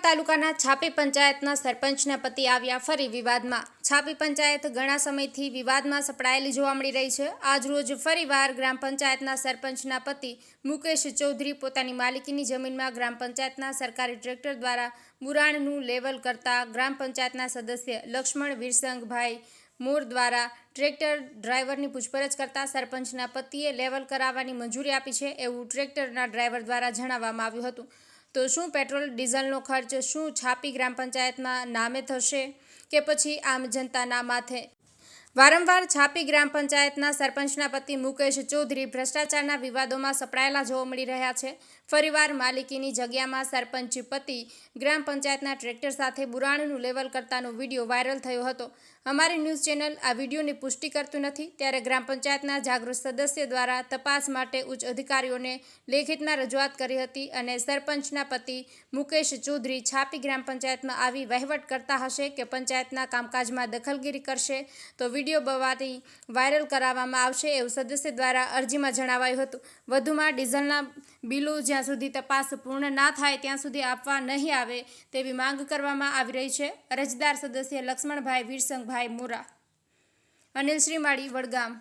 તાલુકાના છાપી પંચાયતના સરપંચના પતિ આવ્યા ફરી વિવાદમાં. છાપી પંચાયત ઘણા સમયથી વિવાદમાં સપડાયેલી જોવા મળી રહી છે. આજરોજ ફરીવાર ગ્રામ પંચાયતના સરપંચના પતિ મુકેશ ચૌધરી પોતાની માલિકીની જમીનમાં ગ્રામ પંચાયતના સરકારી ટ્રેક્ટર દ્વારા બુરાણનું લેવલ કરતા ગ્રામ પંચાયતના સદસ્ય લક્ષ્મણ વીરસંગભાઈ મોર દ્વારા ટ્રેક્ટર ડ્રાઈવરની પૂછપરછ કરતા સરપંચના પતિએ લેવલ કરાવવાની મંજૂરી આપી છે એવું ટ્રેક્ટરના ડ્રાઈવર દ્વારા જણાવવામાં આવ્યું હતું. તો શું પેટ્રોલ, ડીઝલનો ખર્ચ, શું છાપી ગ્રામ પંચાયતના નામે થશે કે પછી આમ જનતાના માથે? વારંવાર છાપી ગ્રામ પંચાયતના સરપંચના પતિ મુકેશ ચૌધરી ભ્રષ્ટાચારના વિવાદોમાં સપડાયેલા જોવા મળી રહ્યા છે. ફરીવાર માલિકીની જગ્યામાં સરપંચ પતિ ગ્રામ પંચાયતના ટ્રેક્ટર સાથે બુરાણીનું લેવલ કરતાનો વીડિયો વાયરલ થયો હતો. અમારી ન્યૂઝ ચેનલ આ વિડીયોની પુષ્ટિ કરતું નથી, ત્યારે ગ્રામ પંચાયતના જાગૃત સદસ્ય દ્વારા તપાસ માટે ઉચ્ચ અધિકારીઓને લેખિતમાં રજૂઆત કરી હતી અને સરપંચના પતિ મુકેશ ચૌધરી છાપી ગ્રામ પંચાયતમાં આવી વહીવટ કરતા હશે કે પંચાયતના કામકાજમાં દખલગીરી કરશે, તો વીડિયો બવાથી વાયરલ કરાવવામાં આવશે એવું સદસ્ય દ્વારા અરજીમાં જણાવાયું હતું. વધુમાં ડીઝલના બિલો જ્યાં સુધી તપાસ પૂર્ણ ના થાય ત્યાં સુધી આપવા નહીં આવે તેવી માંગ કરવામાં આવી રહી છે. અરજદાર સદસ્ય લક્ષ્મણભાઈ વીરસંગભાઈ મોરા. અનિલ શ્રીમાળી વડગામ.